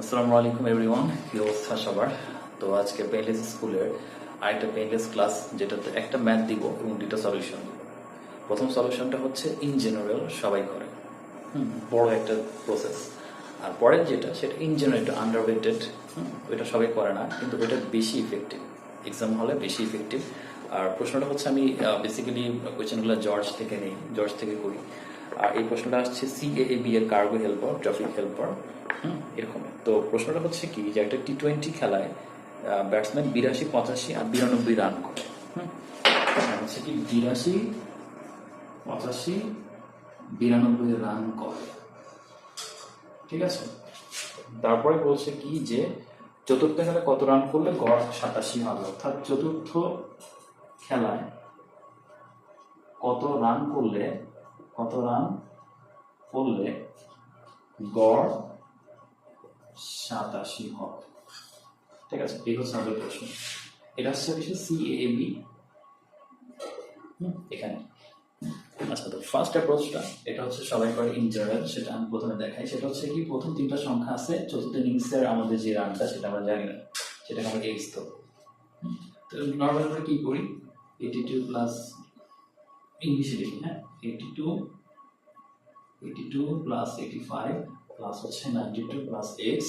আসসালামু আলাইকুম এভরিওয়ান কি অবস্থা সবার? তো আজকে পেইনলেস স্কুলের আরেকটা পেইনলেস ক্লাস যেটাতে একটা ম্যাথ দিব এবং দুটো সলিউশন প্রথম সলিউশনটা হচ্ছে ইন জেনারেল সবাই করে। বড় একটা প্রসেস আর পরের যেটা, সেটা ইন জেনারেল একটু আন্ডাররেটেড ওইটা সবাই করে না, কিন্তু ওইটা বেশি ইফেক্টিভ এক্সাম হলে বেশি ইফেক্টিভ আর প্রশ্নটা হচ্ছে, আমি বেসিক্যালি কোয়েশ্চেনগুলো জর্জ থেকে নেই জর্জ থেকে করি। আর এই প্রশ্নটা আসছে সি এ বি এর কার্গো হেল্পার ট্রাফিক হেল্পার এরকম তো প্রশ্নটা হচ্ছে কি, যে একটা টি টোয়েন্টি খেলায় ব্যাটসম্যান বিরাশি, পঁচাশি আর বিরানব্বই রান করে হচ্ছে কি বিরাশি, পঁচাশি, বিরানব্বই রান করে। ঠিক আছে? তারপরে বলছে কি যে, চতুর্থ খেলায় কত রান করলে? গড় সাতাশি হবে। অর্থাৎ চতুর্থ খেলায় কত রান করলে, কত রান করলে গড় সাতাশি হবে ঠিক আছে, এই হচ্ছে আমাদের প্রশ্ন। এটা হচ্ছে কিছু সি এ বি এখানে। আচ্ছা তো ফার্স্ট অ্যাপ্রোচটা এটা হচ্ছে সবাই করে ইন সেটা আমি প্রথমে দেখাই। সেটা হচ্ছে কি, প্রথম তিনটা সংখ্যা আছে, চতুর্থ ইনিংসের আমাদের যে রানটা, সেটা আমরা জানি না। সেটাকে আমরা এক্স তো। তো নর্মাল আমরা কি করি? এইটি টু প্লাস ইংলিশে লিখি হ্যাঁ? Eighty two eighty two plus eighty five plus হচ্ছে নাইনটি টু প্লাস এক্স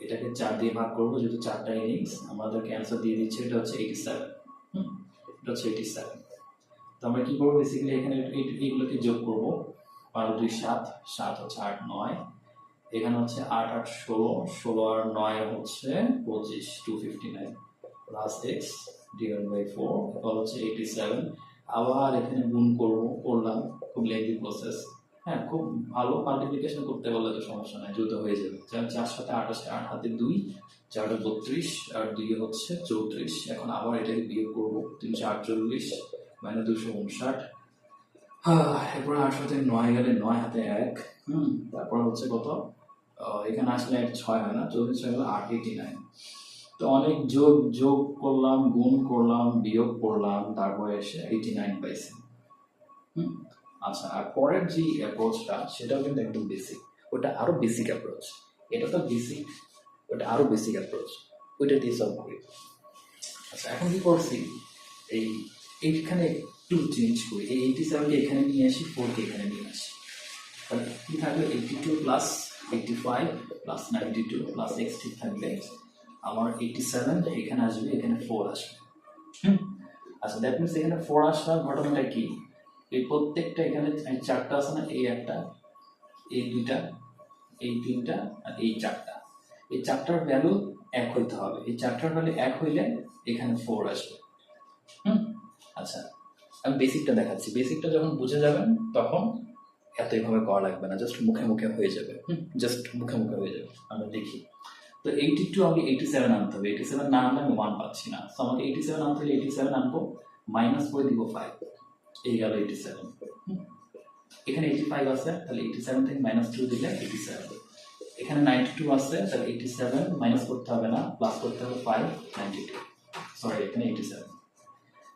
এটাকে চার দিয়ে ভাগ করব, যেহেতু চারটা ইনিংস আমাদেরকে অ্যান্সার দিয়ে দিচ্ছে, এটা হচ্ছে এইটি সেভেন হুম? এটা হচ্ছে এইটি সেভেন তো আমরা কি করব? বেসিক্যালি এখানে এই- এইগুলোকে যোগ করব। বারো দুই, সাত সাত হচ্ছে আট, নয়। এখানে হচ্ছে আট আট, ষোলো ষোলো আর নয় হচ্ছে পঁচিশ to fifty nine plus X divide by four এবার হচ্ছে এইটি সেভেন আবার এখানে গুণ করব, করলাম, খুব লেন্দি প্রসেস হ্যাঁ খুব ভালো মাল্টিপ্লিকেশন করতে বললে তো সমস্যা নাই, দ্রুত হয়ে যাবে। যেমন চার সাথে আসে আট হাতে দুই চারটা বত্রিশ, আর দুই হচ্ছে চৌত্রিশ। এখন আবার এটাকে বিয়োগ করব তিনশো আটচল্লিশ মানে দুশো উনষাট। এরপরে আট হাতে নয় গেলে নয় হাতে এক, হুম, তারপর হচ্ছে কত? এখানে আসলে এক ছয় হয় না, চৌত্রিশ ছয় গেলে আট এইটি নাইন তো অনেক যোগ যোগ করলাম, গুণ করলাম, বিয়োগ করলাম, তারপরে এসে এইটি নাইন পাইছি। হুম আচ্ছা আর পরের যে অ্যাপ্রোচটা সেটাও কিন্তু একদম বেসিক ওটা আরও বেসিক অ্যাপ্রোচ এটা তো বেসিক ওটা আরও বেসিক অ্যাপ্রোচ ওইটা দিয়ে সলভ করি। আচ্ছা এখন কি করছি? এই এইখানে একটু চেঞ্জ করি। এই এইটি সেভেনকে এখানে নিয়ে আসি ফোরকে এখানে নিয়ে আসি। তাহলে কি থাকবে? Eighty two plus eighty five plus ninety two plus ঠিক থাকবে আমার এইটি সেভেন এখানে আসবে, এখানে ফোর আসবে। আচ্ছা দ্যাট মিনস এখানে ফোর আসার ঘটনাটা কি? এই প্রত্যেকটা এখানে চারটা আছে না? এই একটা, এই দুইটা, এই তিনটা আর এই চারটা। এই চারটার ভ্যালু এক হইতে হবে। এই চারটার ভ্যালু এক হইলে এখানে ফোর আসবে। হুম? আচ্ছা আমি বেসিকটা দেখাচ্ছি। বেসিকটা যখন বুঝে যাবেন, তখন এত এভাবে করা লাগবে না। জাস্ট মুখে মুখে হয়ে যাবে। জাস্ট মুখে মুখে হয়ে যাবে। আমরা দেখি। তো এইটি টু আমাকে এইটি সেভেন আনতে হবে। এইটি সেভেন না আনলে আমি ওয়ান পাচ্ছি না। তো আমাকে এইটি সেভেন আনতে হলে এইটি সেভেন আনব। মাইনাস করে দিব ফাইভ এই গেল এইটি সেভেন এখানে এইটি ফাইভ আছে, তাহলে এইটি সেভেন থেকে মাইনাস টু দিলে এইটি সেভেন এখানে নাইনটি টু আছে, তাহলে এইটি সেভেন মাইনাস করতে হবে না প্লাস করতে হবে ফাইভ নাইনটি টু সরি এখানে এইটি সেভেন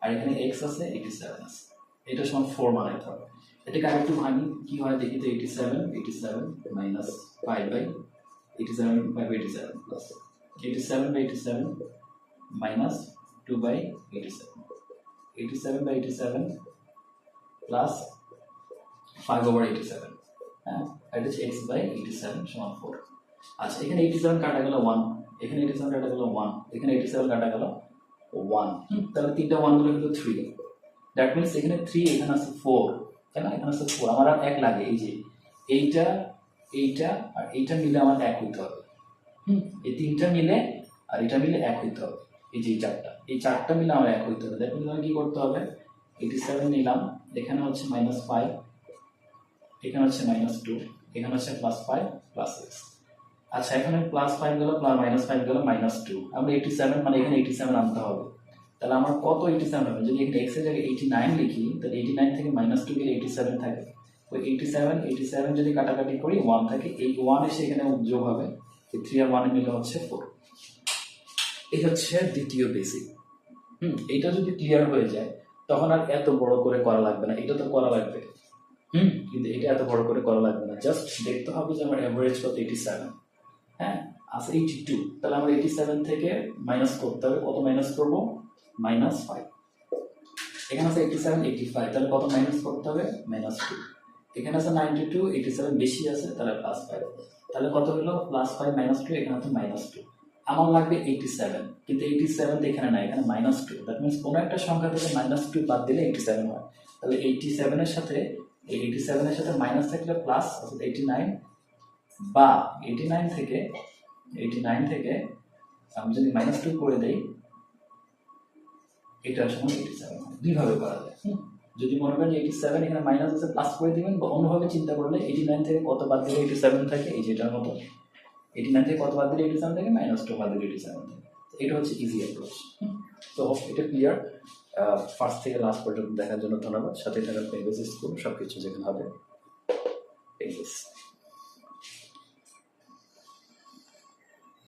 আর এখানে এক্স আছে এইটি সেভেন আছে। এটা সমান ফোর বানাইতে হবে। এটাকে আরেকটু ভাঙি, কি হয় দেখি তো eighty seven eighty seven minus five by eighty seven by eighty seven plus eighty seven by eighty seven minus two by eighty seven eighty seven by eighty seven plus five over eighty হ্যাঁ? এটা হচ্ছে X by eighty seven সমান four আচ্ছা এখানে eighty seven কাটা গেল one এখানে eighty seven কাটা গেল ওয়ান এখানে এইটি সেভেন কাটা গেল ওয়ান তাহলে তিনটা ওয়ান কিন্তু থ্রি দ্যাট মিনস এখানে থ্রি এখানে আছে ফোর তাই এখানে আছে ফোর আমার আর এক লাগে, এই যে এইটা এইটা আর এইটা মিলে আমার এক হইতে হবে। হুম? এই তিনটা মিলে আর এটা মিলে এক হইতে হবে। এই যে এই চারটা। এই চারটা মিলে আমার এক হইতে হবে। দ্যাট মিনস আমার কি করতে হবে? এইটি সেভেন নিলাম, এখানে হচ্ছে মাইনাস ফাইভ এখানে হচ্ছে মাইনাস টু এখানে হচ্ছে প্লাস ফাইভ প্লাস সিক্স আচ্ছা এখানে প্লাস ফাইভ গেল প্লাস মাইনাস ফাইভ গেল মাইনাস টু আমরা এইটি সেভেন মানে এখানে এইটি সেভেন আনতে হবে। তাহলে আমার কত এইটি সেভেন হবে? যদি এখানে এক্সের জায়গায় এইটি নাইন লিখি, তাহলে এইটি নাইন থেকে মাইনাস টু গেলে এইটি সেভেন থাকে। ওই এইটি সেভেন এইটি সেভেন যদি কাটাকাটি করি ওয়ান থাকে, এই ওয়ান এসে এখানে যোগ হবে থ্রি আর ওয়ানে মিলে হচ্ছে ফোর এই হচ্ছে দ্বিতীয় বেসিক হুম এটা যদি ক্লিয়ার হয়ে যায় তখন আর এত বড় করে করা লাগবে না। এটা তো করা লাগবে। হুম? কিন্তু এটা এত বড় করে করা লাগবে না। জাস্ট দেখতে হবে যে আমার অ্যাভারেজ কত এইটি সেভেন হ্যাঁ? আছে এইটি টু তাহলে আমার এইটি সেভেন থেকে মাইনাস করতে হবে। কত মাইনাস করব? মাইনাস ফাইভ এখানে আছে এইটি সেভেন এইটি ফাইভ তাহলে কত মাইনাস করতে হবে? মাইনাস টু এখানে আছে নাইনটি টু এইটি সেভেন বেশি আছে, তাহলে প্লাস ফাইভ তাহলে কত হলো? প্লাস ফাইভ মাইনাস টু এখানে আছে মাইনাস টু আমার লাগবে এইটি সেভেন কিন্তু এইটি সেভেন তো এখানে নাই, এখানে মাইনাস টু দ্যাট মিনস কোনো একটা সংখ্যা থেকে মাইনাস টু বাদ দিলে এইটি সেভেন হয়। তাহলে এইটি সেভেনের সাথে, এই এইটি সেভেনের সাথে মাইনাস থাকলে প্লাস অর্থাৎ এইটি নাইন বা এইটি নাইন থেকে এইটি নাইন থেকে আমি যদি মাইনাস টু করে দেই এটার সমান এইটি সেভেন দুইভাবে করা যায়? যদি মনে করেন এইটি সেভেন এখানে মাইনাস আছে প্লাস করে দিবেন, বা অন্যভাবে চিন্তা করলে এইটি নাইন থেকে কত বাদ দিলে এইটি সেভেন থাকে, এই যেটার মতো। এইটি নাইন থেকে কত বাদ দিলে এইটি সেভেন থাকে মাইনাস টু বাদ দিলে এইটি সেভেন থেকে। এটা হচ্ছে ইজি অ্যাপ্রোচ তো এটা ক্লিয়ার ফার্স্ট থেকে লাস্ট পর্যন্ত দেখার জন্য ধন্যবাদ। সাথে থাকার পেঙ্গেস স্কুল সব কিছু যেখানে হবে। পেঙ্গেস